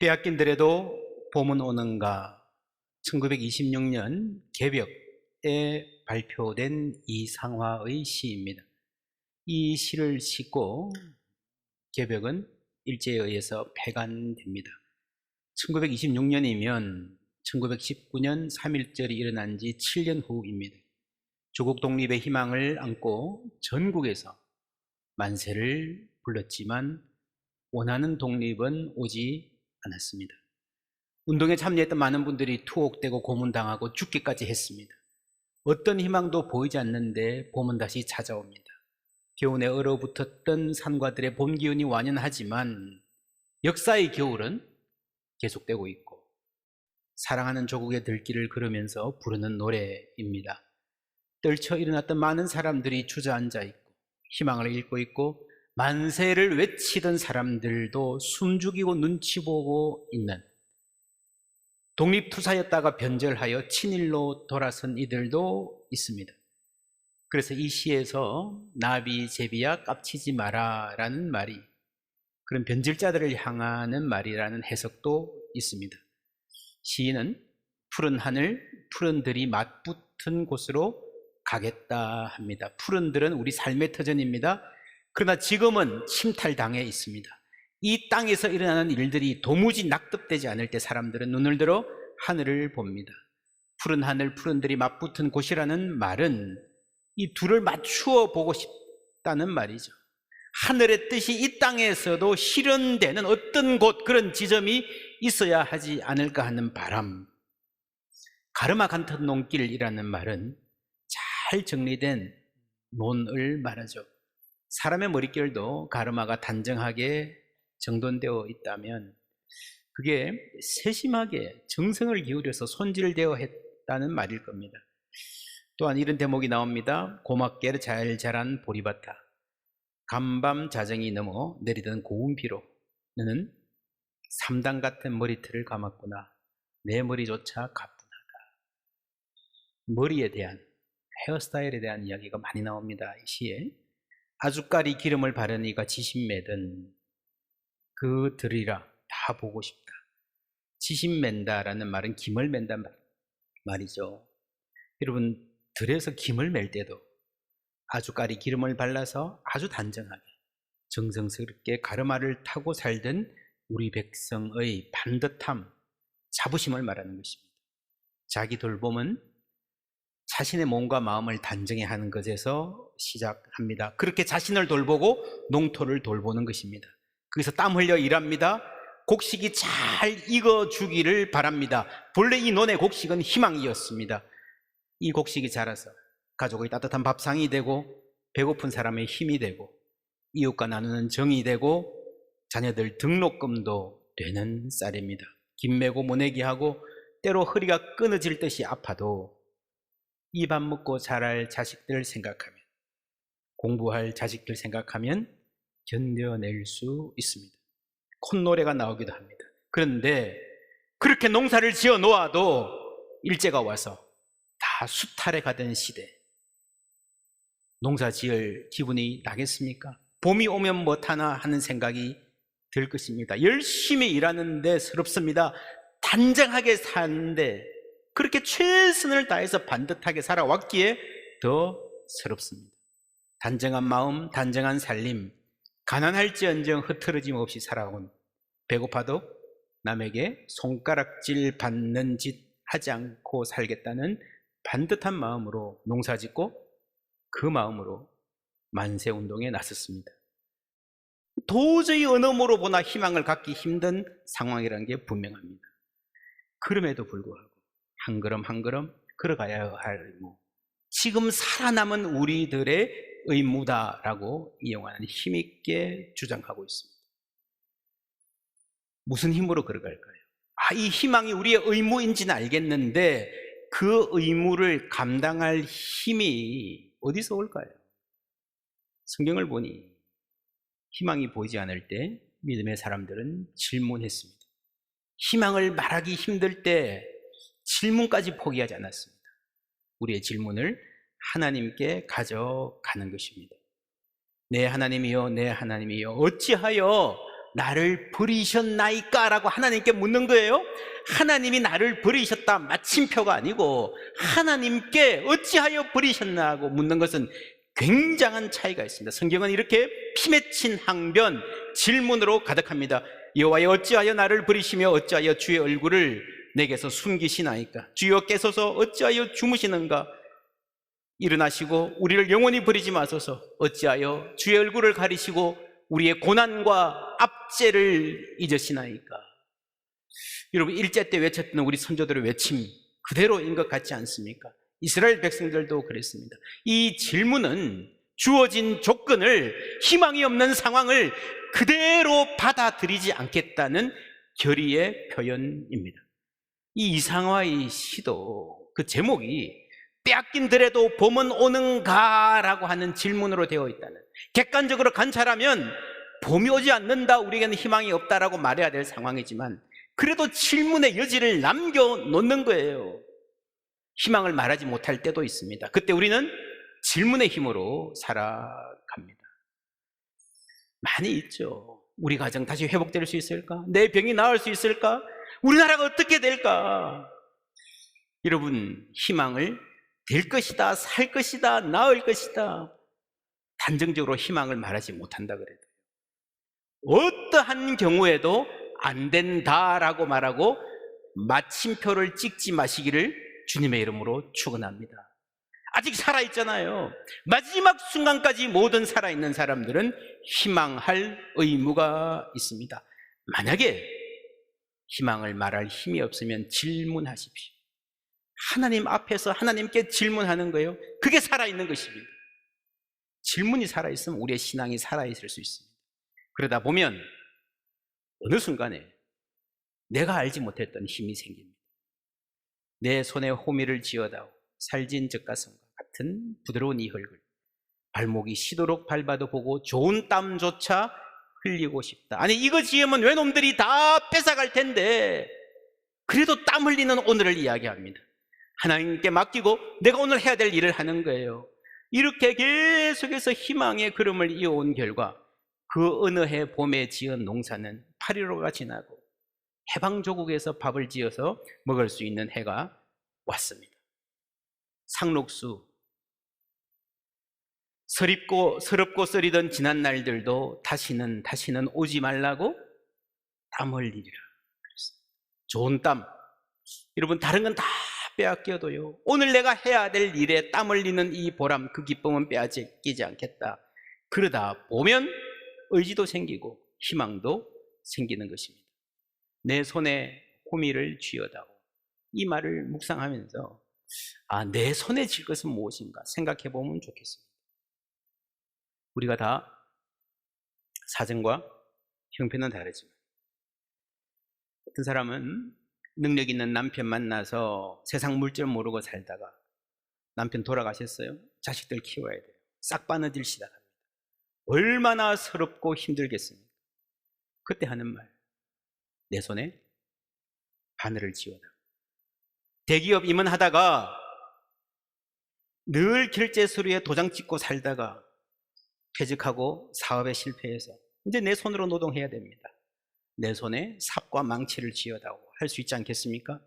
빼앗긴더라도 봄은 오는가 1926년 개벽에 발표된 이상화의 시입니다. 이 시를 싣고 개벽은 일제에 의해서 폐간됩니다. 1926년이면 1919년 3.1절이 일어난 지 7년 후입니다. 조국 독립의 희망을 안고 전국에서 만세를 불렀지만 원하는 독립은 오지 않았습니다. 운동에 참여했던 많은 분들이 투옥되고 고문당하고 죽기까지 했습니다. 어떤 희망도 보이지 않는데 봄은 다시 찾아옵니다. 겨우내 얼어붙었던 산과들의 봄 기운이 완연하지만 역사의 겨울은 계속되고 있고 사랑하는 조국의 들길을 걸으면서 부르는 노래입니다. 떨쳐 일어났던 많은 사람들이 주저앉아 있고 희망을 잃고 있고 만세를 외치던 사람들도 숨죽이고 눈치 보고 있는 독립투사였다가 변절하여 친일로 돌아선 이들도 있습니다. 그래서 이 시에서 나비 제비야 깝치지 마라라는 말이 그런 변절자들을 향하는 말이라는 해석도 있습니다. 시인은 푸른 하늘, 푸른 들이 맞붙은 곳으로 가겠다 합니다. 푸른 들은 우리 삶의 터전입니다. 그러나 지금은 침탈당해 있습니다. 이 땅에서 일어나는 일들이 도무지 낙답되지 않을 때 사람들은 눈을 들어 하늘을 봅니다. 푸른 하늘, 푸른 들이 맞붙은 곳이라는 말은 이 둘을 맞추어 보고 싶다는 말이죠. 하늘의 뜻이 이 땅에서도 실현되는 어떤 곳, 그런 지점이 있어야 하지 않을까 하는 바람. 가르마 간탄 논길이라는 말은 잘 정리된 논을 말하죠. 사람의 머릿결도 가르마가 단정하게 정돈되어 있다면 그게 세심하게 정성을 기울여서 손질되어 했다는 말일 겁니다. 또한 이런 대목이 나옵니다. 고맙게 잘 자란 보리밭아 간밤 자정이 넘어 내리던 고운 비로 너는 삼당 같은 머리털을 감았구나. 내 머리조차 가뿐하다. 머리에 대한 헤어스타일에 대한 이야기가 많이 나옵니다. 이 시에 아주까리 기름을 바르니가 지신매든 그 들이라 다 보고 싶다. 지신맨다라는 말은 김을 맨다 말이죠. 여러분 들에서 김을 맬 때도 아주까리 기름을 발라서 아주 단정하게 정성스럽게 가르마를 타고 살던 우리 백성의 반듯함, 자부심을 말하는 것입니다. 자기 돌봄은 자신의 몸과 마음을 단정히 하는 것에서 시작합니다. 그렇게 자신을 돌보고 농토를 돌보는 것입니다. 거기서 땀 흘려 일합니다. 곡식이 잘 익어주기를 바랍니다. 본래 이 논의 곡식은 희망이었습니다. 이 곡식이 자라서 가족의 따뜻한 밥상이 되고 배고픈 사람의 힘이 되고 이웃과 나누는 정이 되고 자녀들 등록금도 되는 쌀입니다. 김매고 모내기 하고 때로 허리가 끊어질 듯이 아파도 입안 먹고 자랄 자식들 생각하면 공부할 자식들 생각하면 견뎌낼 수 있습니다. 콧노래가 나오기도 합니다. 그런데 그렇게 농사를 지어 놓아도 일제가 와서 다 수탈해 가던 시대 농사 지을 기분이 나겠습니까? 봄이 오면 못하나 하는 생각이 들 것입니다. 열심히 일하는데 서럽습니다. 단정하게 사는데 그렇게 최선을 다해서 반듯하게 살아왔기에 더 서럽습니다. 단정한 마음, 단정한 살림, 가난할지언정 흐트러짐 없이 살아온 배고파도 남에게 손가락질 받는 짓 하지 않고 살겠다는 반듯한 마음으로 농사짓고 그 마음으로 만세 운동에 나섰습니다. 도저히 모로 보나 희망을 갖기 힘든 상황이라는 게 분명합니다. 그럼에도 불구하고 한 걸음 한 걸음 걸어가야 할 의무. 지금 살아남은 우리들의 의무다라고 이용하는 힘있게 주장하고 있습니다. 무슨 힘으로 걸어갈까요? 아, 이 희망이 우리의 의무인지는 알겠는데 그 의무를 감당할 힘이 어디서 올까요? 성경을 보니 희망이 보이지 않을 때 믿음의 사람들은 질문했습니다. 희망을 말하기 힘들 때 질문까지 포기하지 않았습니다. 우리의 질문을 하나님께 가져가는 것입니다. 내 하나님이여, 내 하나님이여, 어찌하여 나를 버리셨나이까? 라고 하나님께 묻는 거예요. 하나님이 나를 버리셨다. 마침표가 아니고 하나님께 어찌하여 버리셨나고 묻는 것은 굉장한 차이가 있습니다. 성경은 이렇게 피맺힌 항변 질문으로 가득합니다. 여호와여 어찌하여 나를 버리시며 어찌하여 주의 얼굴을 내게서 숨기시나이까? 주여 깨소서 어찌하여 주무시는가? 일어나시고 우리를 영원히 버리지 마소서 어찌하여 주의 얼굴을 가리시고 우리의 고난과 압제를 잊으시나이까 여러분 일제 때 외쳤던 우리 선조들의 외침 그대로인 것 같지 않습니까? 이스라엘 백성들도 그랬습니다 이 질문은 주어진 조건을 희망이 없는 상황을 그대로 받아들이지 않겠다는 결의의 표현입니다 이 이상화의 시도 그 제목이 빼앗긴더라도 봄은 오는가라고 하는 질문으로 되어 있다는 객관적으로 관찰하면 봄이 오지 않는다 우리에게는 희망이 없다라고 말해야 될 상황이지만 그래도 질문의 여지를 남겨놓는 거예요 희망을 말하지 못할 때도 있습니다 그때 우리는 질문의 힘으로 살아갑니다 많이 있죠 우리 가정 다시 회복될 수 있을까? 내 병이 나을 수 있을까? 우리나라가 어떻게 될까? 여러분 희망을 될 것이다, 살 것이다, 나을 것이다. 단정적으로 희망을 말하지 못한다 그래도. 어떠한 경우에도 안 된다라고 말하고 마침표를 찍지 마시기를 주님의 이름으로 축원합니다. 아직 살아 있잖아요. 마지막 순간까지 모든 살아 있는 사람들은 희망할 의무가 있습니다. 만약에 희망을 말할 힘이 없으면 질문하십시오. 하나님 앞에서 하나님께 질문하는 거예요. 그게 살아있는 것입니다. 질문이 살아있으면 우리의 신앙이 살아있을 수 있습니다. 그러다 보면 어느 순간에 내가 알지 못했던 힘이 생깁니다. 내 손에 호미를 쥐어다오 살진 젖가슴과 같은 부드러운 이 흙을 발목이 시도록 밟아도 보고 좋은 땀조차 흘리고 싶다. 아니 이거 지으면 외놈들이 다 뺏어갈 텐데 그래도 땀 흘리는 오늘을 이야기합니다. 하나님께 맡기고 내가 오늘 해야 될 일을 하는 거예요. 이렇게 계속해서 희망의 걸음을 이어온 결과 그 어느 해 봄에 지은 농사는 8.15가 지나고 해방조국에서 밥을 지어서 먹을 수 있는 해가 왔습니다. 상록수 서립고 서럽고 썰이던 지난 날들도 다시는 다시는 오지 말라고 땀 흘리리라. 좋은 땀. 여러분 다른 건 다 빼앗겨도요. 오늘 내가 해야 될 일에 땀 흘리는 이 보람, 그 기쁨은 빼앗기지 않겠다. 그러다 보면 의지도 생기고 희망도 생기는 것입니다. 내 손에 호미를 쥐어다오. 이 말을 묵상하면서 아, 내 손에 질 것은 무엇인가 생각해 보면 좋겠습니다. 우리가 다 사정과 형편은 다르지만 어떤 사람은 능력 있는 남편 만나서 세상 물질 모르고 살다가 남편 돌아가셨어요. 자식들 키워야 돼요. 싹 바느질 시작합니다. 얼마나 서럽고 힘들겠습니까? 그때 하는 말. 내 손에 바늘을 지워다. 대기업 임원하다가 늘 결제 서류에 도장 찍고 살다가 퇴직하고 사업에 실패해서 이제 내 손으로 노동해야 됩니다. 내 손에 삽과 망치를 쥐어다오 할 수 있지 않겠습니까?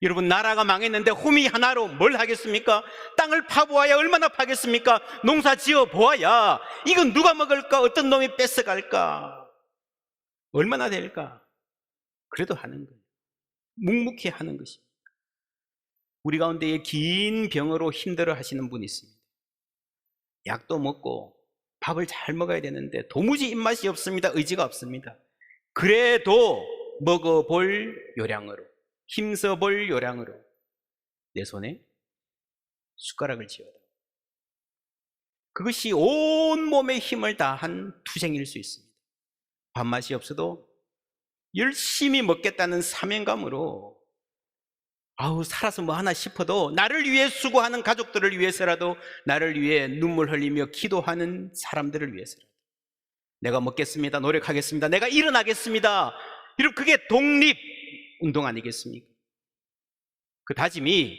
여러분 나라가 망했는데 호미 하나로 뭘 하겠습니까? 땅을 파보아야 얼마나 파겠습니까? 농사 지어 보아야 이건 누가 먹을까? 어떤 놈이 뺏어갈까? 얼마나 될까? 그래도 하는 거예요. 묵묵히 하는 것입니다. 우리 가운데에 긴 병으로 힘들어 하시는 분이 있습니다. 약도 먹고 밥을 잘 먹어야 되는데 도무지 입맛이 없습니다. 의지가 없습니다. 그래도 먹어볼 요량으로, 힘써볼 요량으로 내 손에 숟가락을 쥐어다. 그것이 온 몸의 힘을 다한 투쟁일 수 있습니다. 밥맛이 없어도 열심히 먹겠다는 사명감으로 아우 살아서 뭐 하나 싶어도 나를 위해 수고하는 가족들을 위해서라도 나를 위해 눈물 흘리며 기도하는 사람들을 위해서라도. 내가 먹겠습니다. 노력하겠습니다. 내가 일어나겠습니다. 여러분 그게 독립 운동 아니겠습니까? 그 다짐이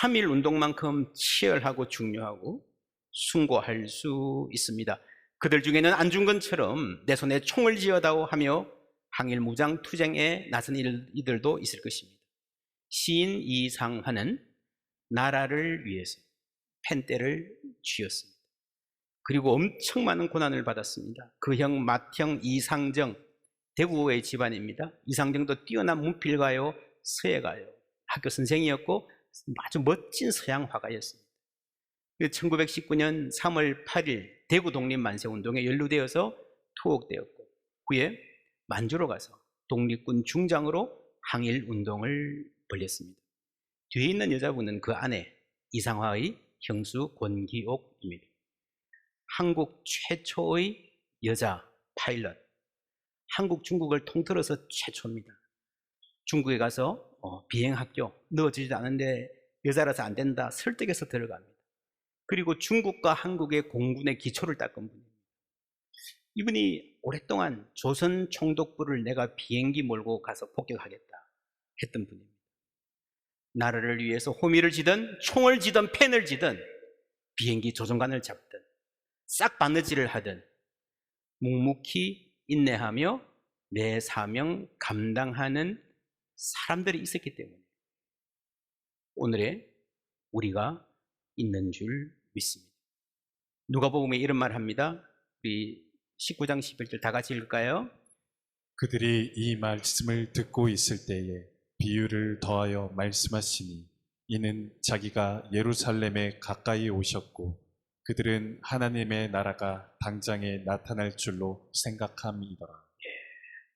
3일 운동만큼 치열하고 중요하고 숭고할 수 있습니다. 그들 중에는 안중근처럼 내 손에 총을 쥐어다오 하며 항일 무장 투쟁에 나선 일- 이들도 있을 것입니다. 시인 이상화는 나라를 위해서 펜대를 쥐었습니다. 그리고 엄청 많은 고난을 받았습니다. 그 형 맏형 이상정 대구의 집안입니다. 이상정도 뛰어난 문필가요, 서예가요. 학교 선생이었고 아주 멋진 서양 화가였습니다. 1919년 3월 8일 대구 독립 만세 운동에 연루되어서 투옥되었고 후에 만주로 가서 독립군 중장으로 항일 운동을 벌였습니다. 뒤에 있는 여자분은 그 아내 이상화의 형수 권기옥입니다. 한국 최초의 여자 파일럿, 한국 중국을 통틀어서 최초입니다. 중국에 가서 어, 비행학교 넣어주지도 않은데 여자라서 안 된다 설득해서 들어갑니다. 그리고 중국과 한국의 공군의 기초를 닦은 분입니다. 이분이 오랫동안 조선 총독부를 내가 비행기 몰고 가서 폭격하겠다 했던 분입니다. 나라를 위해서 호미를 지든 총을 지든 펜을 지든 비행기 조종관을 잡든 싹 바느질을 하든 묵묵히 인내하며 내 사명 감당하는 사람들이 있었기 때문에 오늘의 우리가 있는 줄 믿습니다. 누가복음에 이런 말 합니다. 우리 19장 11절 다 같이 읽을까요? 그들이 이 말씀을 듣고 있을 때에 비유를 더하여 말씀하시니 이는 자기가 예루살렘에 가까이 오셨고 그들은 하나님의 나라가 당장에 나타날 줄로 생각함이더라.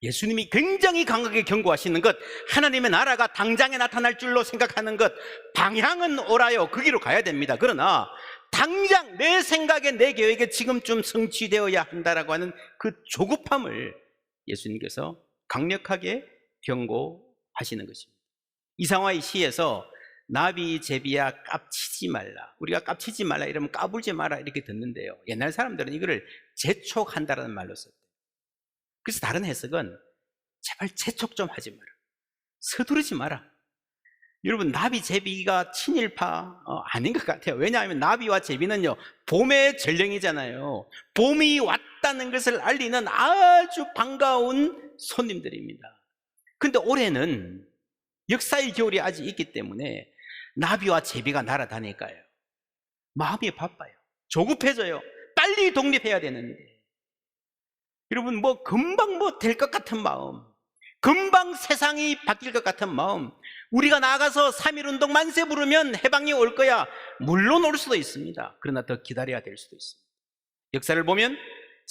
예수님이 굉장히 강하게 경고하시는 것, 하나님의 나라가 당장에 나타날 줄로 생각하는 것, 방향은 옳아요. 그 길로 가야 됩니다. 그러나 당장 내 생각에 내 계획에 지금쯤 성취되어야 한다라고 하는 그 조급함을 예수님께서 강력하게 경고 하시는 것입니다. 이상화의 시에서 나비 제비야 깝치지 말라. 우리가 깝치지 말라 이러면 까불지 마라 이렇게 듣는데요. 옛날 사람들은 이거를 재촉한다라는 말로 썼대요. 그래서 다른 해석은 제발 재촉 좀 하지 마라. 서두르지 마라. 여러분 나비 제비가 친일파 어, 아닌 것 같아요. 왜냐하면 나비와 제비는요 봄의 전령이잖아요. 봄이 왔다는 것을 알리는 아주 반가운 손님들입니다. 근데 올해는 역사의 겨울이 아직 있기 때문에 나비와 제비가 날아다닐까요? 마음이 바빠요. 조급해져요. 빨리 독립해야 되는데. 여러분, 뭐, 금방 뭐 될 것 같은 마음, 금방 세상이 바뀔 것 같은 마음, 우리가 나가서 3.1운동 만세 부르면 해방이 올 거야. 물론 올 수도 있습니다. 그러나 더 기다려야 될 수도 있습니다. 역사를 보면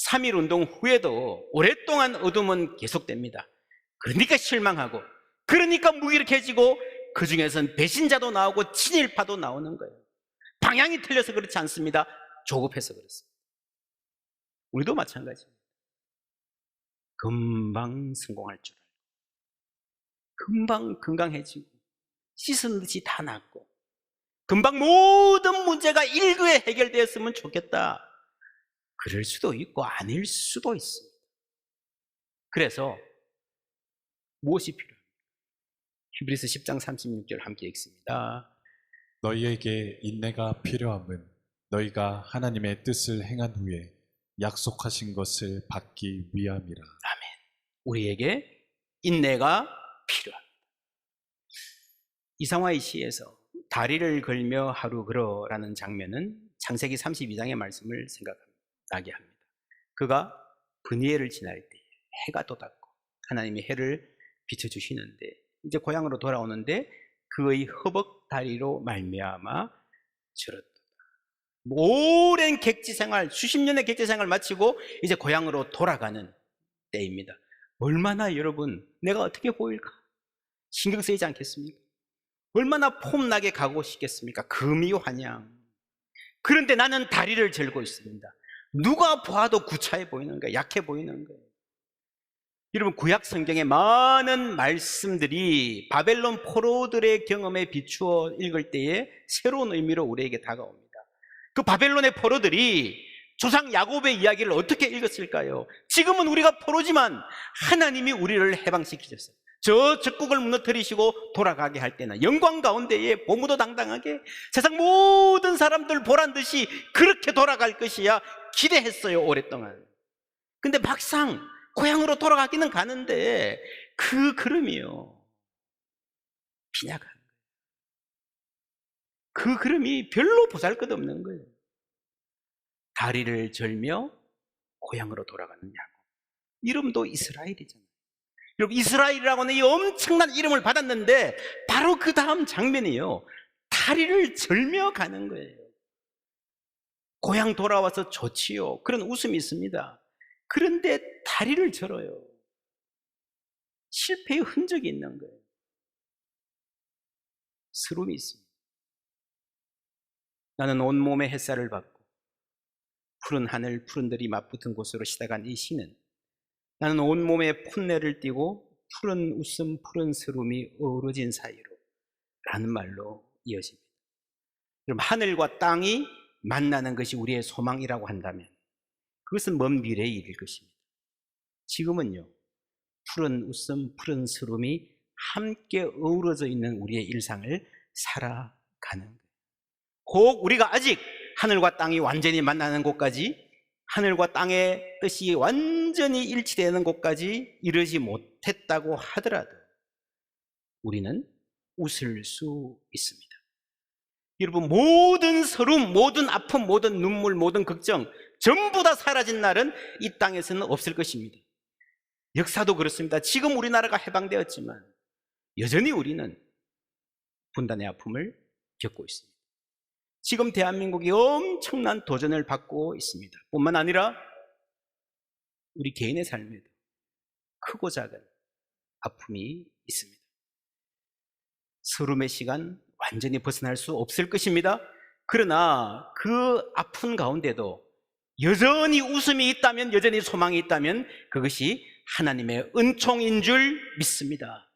3.1운동 후에도 오랫동안 어둠은 계속됩니다. 그러니까 실망하고, 그러니까 무기력해지고, 그 중에선 배신자도 나오고 친일파도 나오는 거예요. 방향이 틀려서 그렇지 않습니다. 조급해서 그렇습니다. 우리도 마찬가지입니다. 금방 성공할 줄 알고, 금방 건강해지고, 씻은 듯이 다 낫고, 금방 모든 문제가 일거에 해결되었으면 좋겠다. 그럴 수도 있고, 아닐 수도 있습니다. 그래서, 무엇이 필요합니까? 히브리스 10장 36절 함께 읽습니다. 너희에게 인내가 필요함은 너희가 하나님의 뜻을 행한 후에 약속하신 것을 받기 위함이라. 우리에게 인내가 필요합니다. 이상화의 시에서 다리를 걸며 하루 걸어라는 장면은 창세기 32장의 말씀을 생각나게 합니다. 그가 분이엘을 지날 때 해가 돋았고 하나님이 해를 비춰주시는데 이제 고향으로 돌아오는데 그의 허벅 다리로 말미암아 절었다. 오랜 객지 생활, 수십 년의 객지 생활 마치고 이제 고향으로 돌아가는 때입니다. 얼마나 여러분 내가 어떻게 보일까 신경 쓰이지 않겠습니까? 얼마나 폼나게 가고 싶겠습니까? 금이 환양. 그런데 나는 다리를 절고 있습니다. 누가 봐도 구차해 보이는 거예요. 약해 보이는 거예요. 여러분 구약 성경의 많은 말씀들이 바벨론 포로들의 경험에 비추어 읽을 때에 새로운 의미로 우리에게 다가옵니다. 그 바벨론의 포로들이 조상 야곱의 이야기를 어떻게 읽었을까요? 지금은 우리가 포로지만 하나님이 우리를 해방시키셨어요. 저 적국을 무너뜨리시고 돌아가게 할 때는 영광 가운데에 보무도 당당하게 세상 모든 사람들 보란 듯이 그렇게 돌아갈 것이야 기대했어요, 오랫동안. 근데 막상 고향으로 돌아가기는 가는데 그 걸음이요. 빈약한 거예요. 그 걸음이 별로 보잘 것 없는 거예요. 다리를 절며 고향으로 돌아가는 야곱. 이름도 이스라엘이잖아요. 여러분, 이스라엘이라고는 이 엄청난 이름을 받았는데 바로 그 다음 장면이요. 다리를 절며 가는 거예요. 고향 돌아와서 좋지요. 그런 웃음이 있습니다. 그런데 다리를 절어요. 실패의 흔적이 있는 거예요. 스름이 있습니다. 나는 온몸에 햇살을 받고 푸른 하늘, 푸른 들이 맞붙은 곳으로 시작한 이 시는 나는 온몸에 풋내를 띠고 푸른 웃음, 푸른 스름이 어우러진 사이로 라는 말로 이어집니다. 그럼 하늘과 땅이 만나는 것이 우리의 소망이라고 한다면 그것은 먼 미래의 일일 것입니다. 지금은요, 푸른 웃음, 푸른 스름이 함께 어우러져 있는 우리의 일상을 살아가는. 꼭 우리가 아직 하늘과 땅이 완전히 만나는 곳까지 하늘과 땅의 뜻이 완전히 일치되는 곳까지 이르지 못했다고 하더라도 우리는 웃을 수 있습니다. 여러분, 모든 서름, 모든 아픔, 모든 눈물, 모든 걱정 전부 다 사라진 날은 이 땅에서는 없을 것입니다. 역사도 그렇습니다. 지금 우리나라가 해방되었지만 여전히 우리는 분단의 아픔을 겪고 있습니다. 지금 대한민국이 엄청난 도전을 받고 있습니다. 뿐만 아니라 우리 개인의 삶에도 크고 작은 아픔이 있습니다. 서름의 시간 완전히 벗어날 수 없을 것입니다. 그러나 그 아픈 가운데도 여전히 웃음이 있다면, 여전히 소망이 있다면 그것이 하나님의 은총인 줄 믿습니다.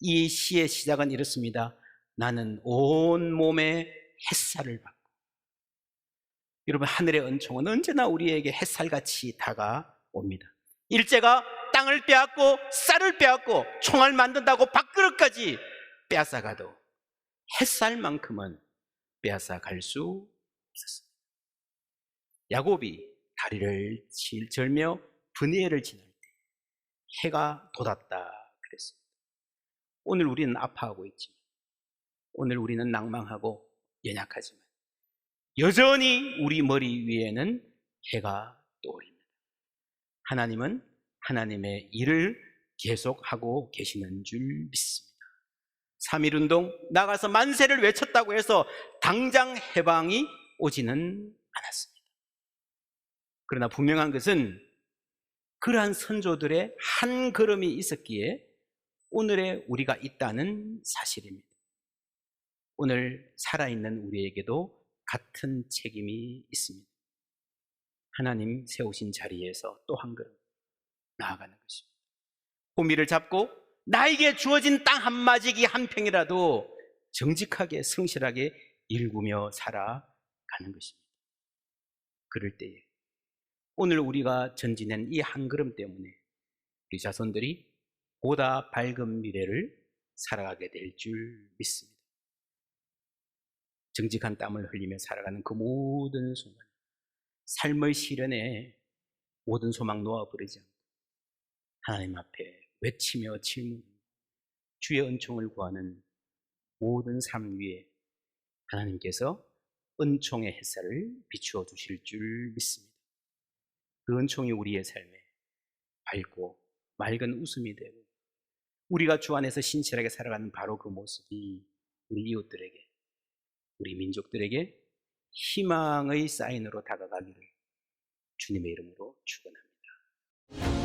이 시의 시작은 이렇습니다. 나는 온 몸에 햇살을 받고. 여러분, 하늘의 은총은 언제나 우리에게 햇살같이 다가옵니다. 일제가 땅을 빼앗고 쌀을 빼앗고 총알 만든다고 밥그릇까지 빼앗아가도 햇살만큼은 빼앗아 갈 수 없었습니다. 야곱이 다리를 질- 절며 분해를 지날 때 해가 돋았다 그랬습니다. 오늘 우리는 아파하고 있지만 오늘 우리는 낭망하고 연약하지만 여전히 우리 머리 위에는 해가 떠오릅니다. 하나님은 하나님의 일을 계속하고 계시는 줄 믿습니다. 3.1운동 나가서 만세를 외쳤다고 해서 당장 해방이 오지는 않았습니다. 그러나 분명한 것은 그러한 선조들의 한 걸음이 있었기에 오늘의 우리가 있다는 사실입니다. 오늘 살아있는 우리에게도 같은 책임이 있습니다. 하나님 세우신 자리에서 또 한 걸음 나아가는 것입니다. 호미를 잡고 나에게 주어진 땅 한마디기 한 평이라도 정직하게 성실하게 일구며 살아가는 것입니다. 그럴 때에 오늘 우리가 전지낸 이한 걸음 때문에 우리 자손들이 보다 밝은 미래를 살아가게 될 줄 믿습니다. 정직한 땀을 흘리며 살아가는 그 모든 순간, 삶의 시련에 모든 소망 놓아버리지 않고 하나님 앞에 외치며 질문, 주의 은총을 구하는 모든 삶 위에 하나님께서 은총의 햇살을 비추어 주실 줄 믿습니다. 그 은총이 우리의 삶에 밝고 맑은 웃음이 되고 우리가 주 안에서 신실하게 살아가는 바로 그 모습이 우리 이웃들에게 우리 민족들에게 희망의 사인으로 다가가기를 주님의 이름으로 축원합니다.